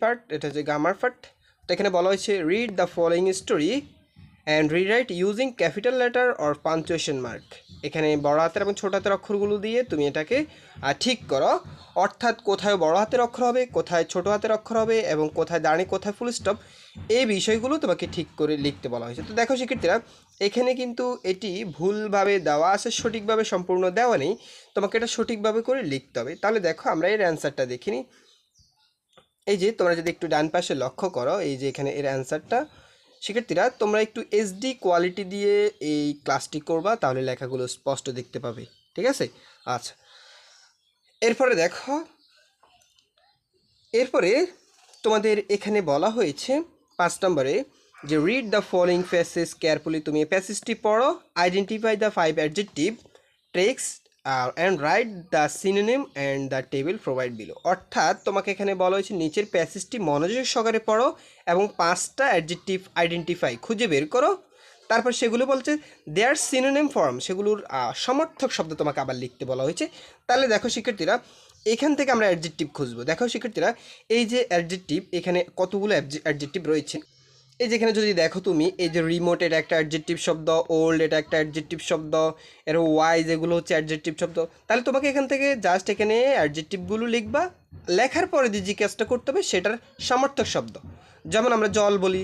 Part এটা হচ্ছে গামার part তো এখানে বলা হয়েছে read the following story and rewrite using capital letter or punctuation mark এখানে বড় হাতের এবং ছোট হাতের অক্ষরগুলো দিয়ে তুমি এটাকে ঠিক করো। অর্থাৎ কোথায় বড় হাতের অক্ষর হবে, কোথায় ছোট হাতের অক্ষর হবে এবং কোথায় দাঁড়িয়ে কোথায় ফুল স্টপ এই বিষয়গুলো তোমাকে ঠিক করে লিখতে বলা হয়েছে। তো দেখো শিক্ষার্থীরা, এখানে কিন্তু এটি ভুলভাবে দেওয়া আছে, সঠিকভাবে সম্পূর্ণ দেওয়া নেই। তোমাকে এটা সঠিকভাবে করে লিখতে হবে। তাহলে দেখো আমরা এর অ্যান্সারটা দেখিনি। এই যে তোমরা যদি একটু ডান পাশে লক্ষ্য করো, এই যে এখানে এর অ্যান্সারটা শিক্ষার্থীরা তোমরা একটু এইচডি কোয়ালিটি দিয়ে এই ক্লাসটি করবা, তাহলে লেখাগুলো স্পষ্ট দেখতে পাবে। ঠিক আছে? আচ্ছা। এরপরে দেখো, এরপরে তোমাদের এখানে বলা হয়েছে পাঁচ নম্বরে যে read the following passage carefully তুমি প্যাসেজটি পড়ো identify the five adjective treks and write the synonym and the table provide below অর্থাৎ তোমাকে এখানে বলা হয়েছে, নিচের প্যাসেজটি মনোযোগ সহকারে পড়ো এবং পাঁচটা অ্যাডজেক্টিভ আইডেন্টিফাই খুঁজে বের করো। তারপর সেগুলো বলছে দেয়ার সিনোনিম ফর্ম সেগুলোর সমর্থক শব্দ তোমাকে আবার লিখতে বলা হয়েছে। তাহলে দেখো শিক্ষার্থীরা, এখান থেকে আমরা অ্যাডজেক্টিভ খুঁজবো। দেখো শিক্ষার্থীরা, এই যে অ্যাডজেক্টিভ এখানে কতগুলো অ্যাডজেক্টিভ রয়েছে? এই যেখানে যদি দেখো তুমি, এই যে রিমোট এটা একটা অ্যাডজেক্টিভ শব্দ ওল্ড এটা একটা অ্যাডজেক্টিভ শব্দ এর ওয়াই যেগুলো হচ্ছে অ্যাডজেক্টিভ শব্দ, তাহলে তোমাকে এখান থেকে জাস্ট এখানে অ্যাডজেক্টিভগুলো লিখবা, লেখার পরে যে জিজ্ঞাসা করতে হবে সেটার সামর্থক শব্দ। যেমন আমরা জল বলি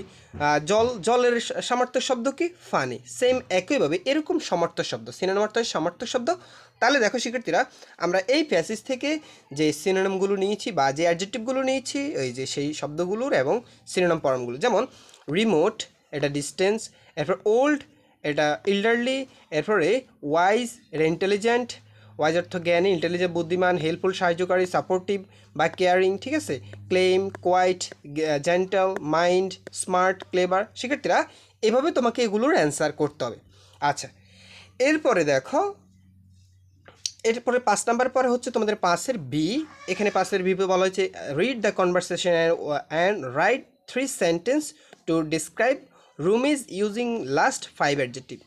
জল, জলের সমর্থক শব্দ কি? ফানি সেম একইভাবে এরকম সমর্থক শব্দ সিনোনিম অর্থ সমর্থক শব্দ। তাহলে দেখো শিক্ষার্থীরা, আমরা এই প্যাসেজ থেকে যে সিনোনিমগুলো নিয়েছি বা যে অ্যাডজেক্টিভগুলো নিয়েছি ওই যে সেই শব্দগুলোর এবং সিনোনিম পরমগুলো যেমন রিমোট এটা ডিস্টেন্স এরপর ওল্ড এটা ইল্ডারলি এরপরে ওয়াইজ এটা ইন্টেলিজেন্ট ওয়াইজ অর্থ জ্ঞানী ইন্টেলিজেন্ট বুদ্ধিমান হেল্পফুল সাহায্যকারী সাপোর্টিভ বা কেয়ারিং ঠিক আছে? Calm quite gentle mind smart clever শিক্ষার্থীরা এভাবে তোমাকে এগুলোর অ্যান্সার করতে হবে। আচ্ছা এরপরে দেখো, এরপরে পাঁচ নাম্বার পরে হচ্ছে তোমাদের পাঁচের বি এখানে পাঁচের বি বলা হয়েছে read the conversation and write three sentence to describe room is using last five adjective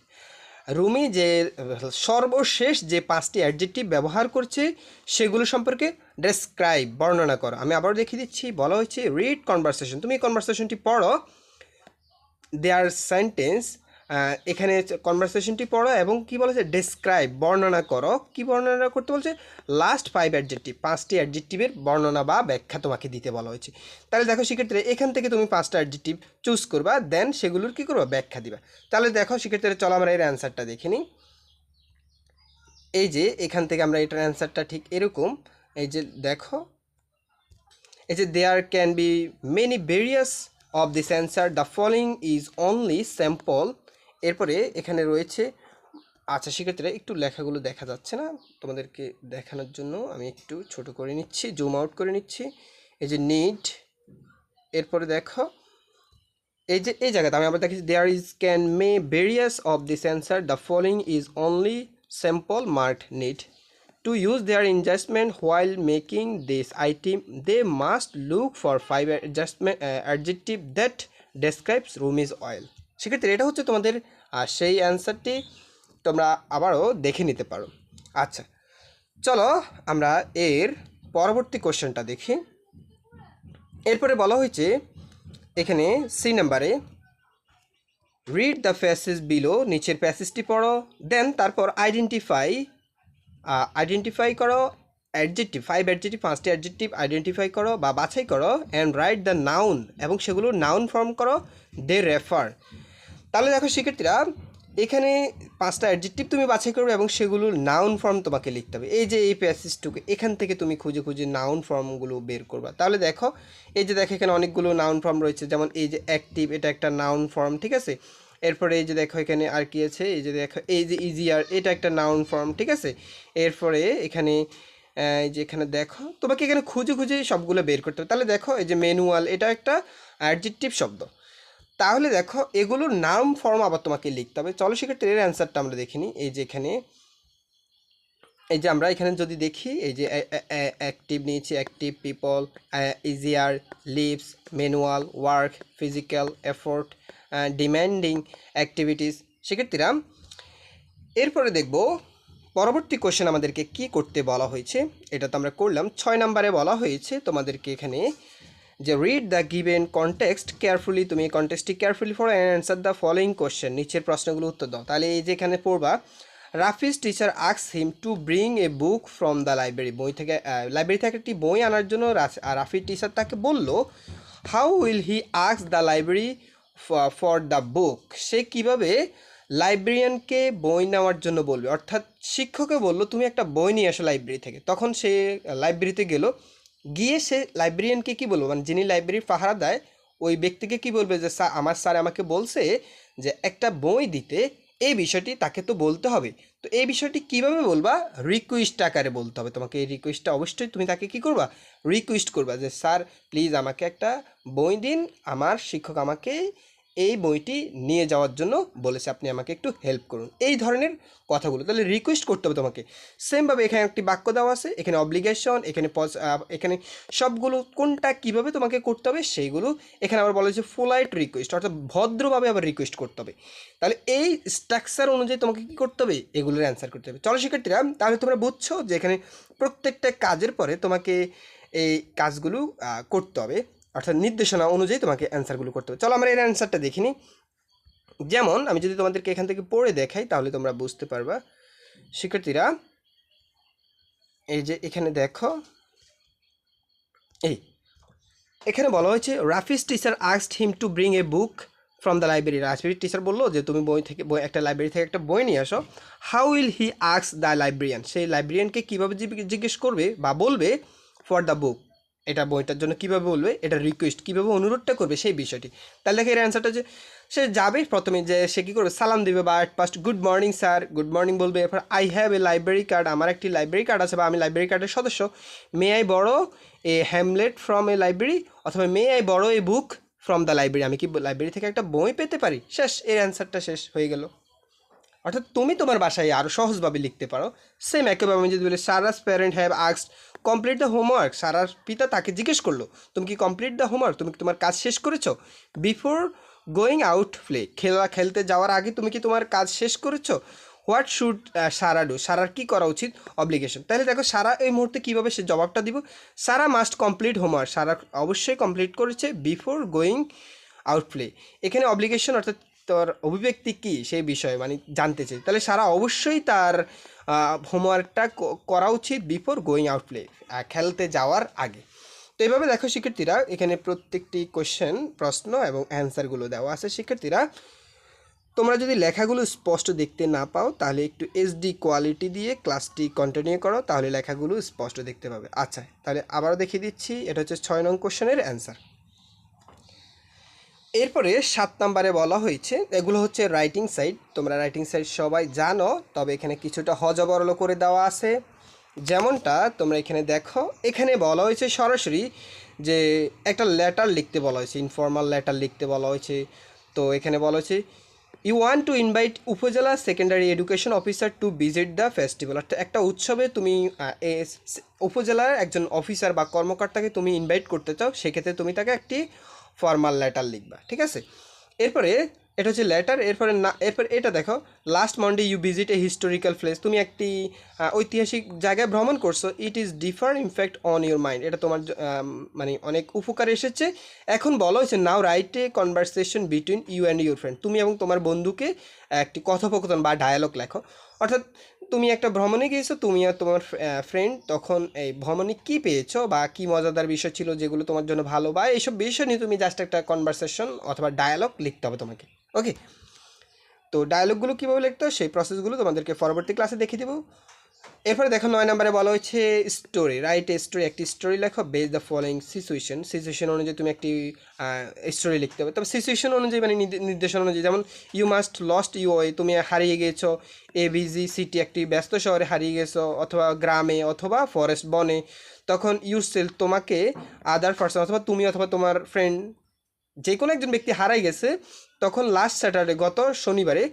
Rumi যে, সর্বশেষ যে পাঁচটি অ্যাডজেক্টিভ ব্যবহার করছে, সেগুলো সম্পর্কে ডেসক্রাইব বর্ণনা করো। আমি আবার দেখিয়ে দিচ্ছি, বলা হয়েছে রিড কনভারসেশন তুমি এই কনভারসেশনটি পড়ো দেয়ার সেন্টেন্স এখানে কনভারসেশনটি পড়ো এবং কি বলেছে? ডেসক্রাইব বর্ণনা করো। কি বর্ণনা করতে বলছে? লাস্ট ফাইভ অ্যাডজেক্টিভ পাঁচটি অ্যাডজেক্টিভের বর্ণনা বা ব্যাখ্যা তোমাকে দিতে বলা হয়েছে। তাহলে দেখো সেক্ষেত্রে এখান থেকে তুমি পাঁচটা অ্যাডজেক্টিভ চুজ করবা দেন সেগুলোর কি করবা? ব্যাখ্যা দিবা। তাহলে দেখো সেক্ষেত্রে চলো আমরা এর অ্যান্সারটা দেখে নিই। এই যে এখান থেকে আমরা এটার অ্যান্সারটা ঠিক এরকম। এই যে দেখো, এই যে there can be many various of this answer the following is only sample এরপরে এখানে রয়েছে আচ্ছা সেক্ষেত্রে একটু লেখাগুলো দেখা যাচ্ছে না। তোমাদেরকে দেখানোর জন্য আমি একটু ছোট করে নিচ্ছি জুম আউট করে নিচ্ছি। এই যে নিড এরপরে দেখো এই যে এই জায়গাতে আমি আবার দেখি there is can may various of this answer the following is only sample mark need to use adjustment while making this item, they must look for five adjustment uh, adjective that describes room is oil. সেক্ষেত্রে এটা হচ্ছে তোমাদের আহ, সেই অ্যান্সারটি তোমরা আবারও দেখে নিতে পারো। আচ্ছা চলো আমরা এর পরবর্তী কোশ্চেনটা দেখি। এরপরে বলা হয়েছে এখানে সি নাম্বারে রিড দ্য প্যাসেজ বিলো নিচের প্যাসেজটি পড়ো দেন তারপর আইডেন্টিফাই আইডেন্টিফাই করো অ্যাডজেক্টিভ ফাইভ অ্যাডজেক্টিভ পাঁচটি অ্যাডজেক্টিভ আইডেন্টিফাই করো বা বাছাই করো অ্যান্ড রাইট দ্য নাউন এবং সেগুলো নাউন ফর্ম করো দে রেফার তাহলে দেখো শিক্ষার্থীরা, এখানে পাঁচটা অ্যাডজেক্টিভ তুমি বাছাই করবে এবং সেগুলোর নাউন ফর্ম তোমাকে লিখতে হবে। এই যে এই প্যাসেজটুকু এখান থেকে তুমি খুঁজে খুঁজে নাউন ফর্মগুলো বের করবা। তাহলে দেখো, এই যে দেখো এখানে অনেকগুলো নাউন ফর্ম রয়েছে, যেমন এই যে অ্যাক্টিভ এটা একটা নাউন ফর্ম ঠিক আছে? এরপরে এই যে দেখো এখানে আর কি আছে, এই যে দেখো, এই যে ইজিয়ার এটা একটা নাউন ফর্ম ঠিক আছে? এরপরে এখানে এই যে এখানে দেখো, তোমাকে এখানে খুঁজে খুঁজে সবগুলো বের করতে হবে। তাহলে দেখো, এই যে ম্যানুয়াল এটা একটা অ্যাডজেক্টিভ শব্দ। তাহলে দেখো, এগুলোর নাম ফর্ম আবার তোমাকে লিখতে হবে। চলো সেক্ষেত্রে এর অ্যান্সারটা আমরা দেখিনি এই যে এখানে, এই যে আমরা এখানে যদি দেখি, এই যে অ্যাক্টিভ নিয়েছি active people easier lives manual work physical effort demanding activities সেক্ষেত্রে এরপরে দেখব, পরবর্তী কোশ্চেন আমাদেরকে কি করতে বলা হয়েছে? এটা তো আমরা করলাম। ছয় নম্বরে বলা হয়েছে তোমাদেরকে এখানে যে read the given context carefully তুমি কনটেক্সটটি carefully for and answer the following question নিচের প্রশ্নগুলো উত্তর দাও। তাহলে এই যেখানে পড়বা Rafi's teacher asks him to bring a book from the library বই থেকে লাইব্রেরি থেকে একটি বই আনার জন্য রাফির টিচার তাকে বলল how will he asks the library for the book সে কীভাবে লাইব্রেরিয়ানকে বই নেওয়ার জন্য বলবে? অর্থাৎ শিক্ষকে বলল, তুমি একটা বই নিয়ে আসো লাইব্রেরি থেকে। তখন সে লাইব্রেরিতে গেল। গিয়ে সে লাইব্রেরিয়ানকে কি বলব? মানে যিনি লাইব্রেরির পাহারা দেয়, ওই ব্যক্তিকে কি বলবে যে, স্যার, আমার স্যার আমাকে বলছে যে, একটা বই দিতে, এই বিষয়টি তাকে তো বলতে হবে। তো এই বিষয়টি কীভাবে বলবা? রিকোয়েস্ট আকারে বলতে হবে। তোমাকে এই রিকোয়েস্টটা অবশ্যই তুমি তাকে কি করবা? রিকোয়েস্ট করবা যে, স্যার প্লিজ আমাকে একটা বই দিন। আমার শিক্ষক আমাকে এই বইটি নিয়ে যাওয়ার জন্য বলেছে, আপনি আমাকে একটু হেল্প করুন। এই ধরনের কথাগুলো। তাহলে রিকোয়েস্ট করতে হবে তোমাকে। সেমভাবে এখানে একটি বাক্য দেওয়া আছে, এখানে অব্লিগেশন এখানে পজ- এখানে সবগুলো, কোনটা কীভাবে তোমাকে করতে হবে সেইগুলো এখানে আবার বলা হয়েছে ফোলাইট রিকোয়েস্ট অর্থাৎ ভদ্রভাবে আবার রিকোয়েস্ট করতে হবে। তাহলে এই স্ট্রাকচার অনুযায়ী তোমাকে কী করতে হবে? এগুলোর অ্যান্সার করতে হবে। চলো শিক্ষার্থীরা, তাহলে তোমরা বুঝছ যে এখানে প্রত্যেকটা কাজের পরে তোমাকে এই কাজগুলো করতে হবে। অর্থাৎ নির্দেশনা অনুযায়ী তোমাকে অ্যান্সারগুলো করতে হবে। চলো আমরা এর অ্যান্সারটা দেখিনি যেমন, আমি যদি তোমাদেরকে এখান থেকে পড়ে দেখাই, তাহলে তোমরা বুঝতে পারবা। শিক্ষার্থীরা, এই যে এখানে দেখো, এই, এখানে বলা হয়েছে Rafi's teacher asked him to bring a book from the library Rafi's teacher বলল যে, তুমি বই থেকে, বই, একটা লাইব্রেরি থেকে একটা বই নিয়ে আসো। How will he asks the librarian সেই লাইব্রেরিয়ানকে কীভাবে জিজ্ঞেস করবে বা বলবে ফর দ্য বুক এটা বইটার জন্য কীভাবে বলবে, এটা রিকোয়েস্ট কীভাবে অনুরোধটা করবে সেই বিষয়টি। তাহলে দেখে এর অ্যান্সারটা যে, সে যাবে প্রথমে যে সে কী করবে, সালাম দিবে বা at first good morning sir good morning বলবে, এরপর I have a library card আমার একটি লাইব্রেরি কার্ড আছে বা আমি লাইব্রেরি কার্ডের সদস্য। May I borrow a Hamlet from a library অথবা may I borrow a book from the library আমি কি লাইব্রেরি থেকে একটা বই পেতে পারি? শেষ, এর অ্যান্সারটা শেষ হয়ে গেল। অর্থাৎ তুমি তোমার বাসায় আরও সহজভাবে লিখতে পারো। সেম একইভাবে আমি যদি বলি সারাস প্যারেন্ট হ্যাভ আক্সড কমপ্লিট দ্য হোমওয়ার্ক সারার পিতা তাকে জিজ্ঞেস করল, তুমি কি কমপ্লিট দ্য হোমওয়ার্ক তুমি কি তোমার কাজ শেষ করেছ? বিফোর গোয়িং আউট প্লে খেলা খেলতে যাওয়ার আগে তুমি কি তোমার কাজ শেষ করেছ? হোয়াট শুড সারা ডু সারার কী করা উচিত? অব্লিগেশন তাহলে দেখো, সারা এই মুহূর্তে কীভাবে সে জবাবটা দিব? Sara must complete homework Sara অবশ্যই কমপ্লিট করেছে বিফোর গোয়িং আউট প্লে এখানে অব্লিগেশন অর্থাৎ তোর অভিব্যক্তি কী সেই বিষয়ে? মানে জানতে চাই। তাহলে সারা অবশ্যই তার হোমওয়ার্কটা করা উচিত বিফোর গোয়িং আউট প্লে খেলতে যাওয়ার আগে। তো এইভাবে দেখো শিক্ষার্থীরা, এখানে প্রত্যেকটি কোশ্চেন প্রশ্ন এবং অ্যান্সারগুলো দেওয়া আছে শিক্ষার্থীরা। তোমরা যদি লেখাগুলো স্পষ্ট দেখতে না পাও, তাহলে একটু এইচডি কোয়ালিটি দিয়ে ক্লাসটি কন্টিনিউ করো, তাহলে লেখাগুলো স্পষ্ট দেখতে পাবে। আচ্ছা তাহলে আবারও দেখিয়ে দিচ্ছি, এটা হচ্ছে ছয় নং কোশ্চেনের অ্যান্সার এরপরে সাত নম্বরে বলা হয়েছে, এগুলো হচ্ছে রাইটিং সাইড তোমরা রাইটিং সাইড সবাই জানো, তবে এখানে কিছুটা হজবরল করে দেওয়া আছে। যেমনটা তোমরা এখানে দেখো, এখানে বলা হয়েছে সরাসরি যে একটা লেটার লিখতে বলা হয়েছে ইনফর্মাল লেটার লিখতে বলা হয়েছে। তো এখানে বলা হয়েছে you want to invite upazila secondary education officer to visit the festival অর্থাৎ একটা উৎসবে তুমি উপজেলার একজন অফিসার বা কর্মকর্তাকে তুমি ইনভাইট করতে চাও, সেক্ষেত্রে তুমি তাকে একটি ফর্মাল লেটার লিখবা, ঠিক আছে? এরপরে এটা হচ্ছে লেটার এরপরে না, এরপরে এটা দেখো last Monday you visit a historical place তুমি একটি ঐতিহাসিক জায়গায় ভ্রমণ করছ it is differ in fact on your mind এটা তোমার মানে অনেক উপকার এসেছে। এখন বলা হয়েছে now write a conversation between you and your friend তুমি এবং তোমার বন্ধুকে একটি কথোপকথন বা ডায়ালগ লেখো। অর্থাৎ তুমি একটা ভ্রমণে গিয়েছো, তুমি আর তোমার ফ্রেন্ড তখন এই ভ্রমণে কি পেয়েছ বা কি মজাদার বিষয় ছিল যেগুলো তোমার জন্য ভালো বা এইসব বিষয় নিয়ে তুমি জাস্ট একটা কনভারসেশন অথবা ডায়ালগ লিখতে হবে তোমাকে। ওকে তো ডায়ালগগুলো কীভাবে লিখতে হয়? সেই প্রসেসগুলো তোমাদেরকে পরবর্তী ক্লাসে দেখিয়ে দেবো। এরপরে দেখো নয় নম্বরে বলা হয়েছে স্টোরি রাইট স্টোরি একটি স্টোরি লেখো base the following situation situation অনুযায়ী তুমি একটি স্টোরি লিখতে হবে। তবে সিচুয়েশন অনুযায়ী মানে নির্দেশন অনুযায়ী, যেমন you must lost you way তুমি হারিয়ে গিয়েছো এ বিজি সিটি একটি ব্যস্ত শহরে হারিয়ে গেছো অথবা গ্রামে অথবা ফরেস্ট বনে, তখন ইউ সেল তোমাকে আদার পার্সন অথবা তুমি অথবা তোমার ফ্রেন্ড যে কোনো একজন ব্যক্তি হারাই গেছে, তখন লাস্ট স্যাটারডে গত শনিবারে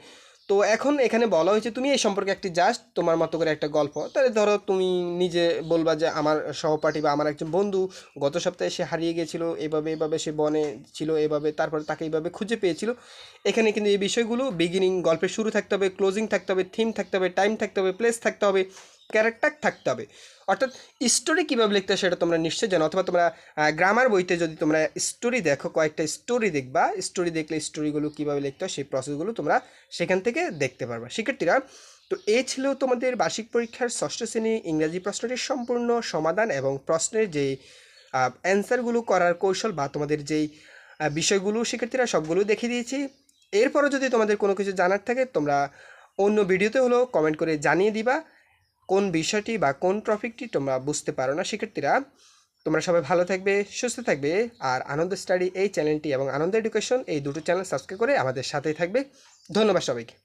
তো এখন এখানে বলা হয়েছে, তুমি এই সম্পর্কে একটি জাস্ট তোমার মতো করে একটা গল্প। তাহলে ধরো তুমি নিজে বলবা যে আমার সহপাঠী বা আমার একজন বন্ধু গত সপ্তাহে সে হারিয়ে গেছিল এভাবে এভাবে সে বনে ছিল, এভাবে তারপরে তাকে এইভাবে খুঁজে পেয়েছিল। এখানে কিন্তু এই বিষয়গুলো বিগিনিং গল্পের শুরু থাকতে হবে ক্লোজিং থাকতে হবে থিম থাকতে হবে টাইম থাকতে হবে প্লেস থাকতে হবে। ক্যারেক্টার থাকতে হবে। অর্থাৎ স্টোরি কীভাবে লিখতে সেটা তোমরা নিশ্চয়ই জানো, অথবা তোমরা গ্রামার বইতে যদি তোমরা স্টোরি দেখো, কয়েকটা স্টোরি দেখবা স্টোরি দেখলে স্টোরিগুলো কীভাবে লিখতে হয় সেই প্রসেসগুলো তোমরা সেখান থেকে দেখতে পারবা। শিক্ষার্থীরা, তো এ ছিল তোমাদের বার্ষিক পরীক্ষার ষষ্ঠ শ্রেণি ইংরাজি প্রশ্নটির সম্পূর্ণ সমাধান এবং প্রশ্নের যে অ্যান্সারগুলো করার কৌশল বা তোমাদের যেই বিষয়গুলো শিক্ষার্থীরা সবগুলো দেখিয়ে দিয়েছি। এরপরও যদি তোমাদের কোনো কিছু জানার থাকে, তোমরা অন্য ভিডিওতে হলো কমেন্ট করে জানিয়ে দিবা। কোন বিষয়টি বা কোন টপিকটি তোমরা বুঝতে পারো না, শিক্ষার্থীরা, তোমরা সবাই ভালো থাকবে, সুস্থ থাকবে, আর আনন্দ স্টাডি এই চ্যানেলটি এবং আনন্দ এডুকেশন এই দুটো চ্যানেল সাবস্ক্রাইব করে আমাদের সাথেই থাকবে। ধন্যবাদ সবাইকে।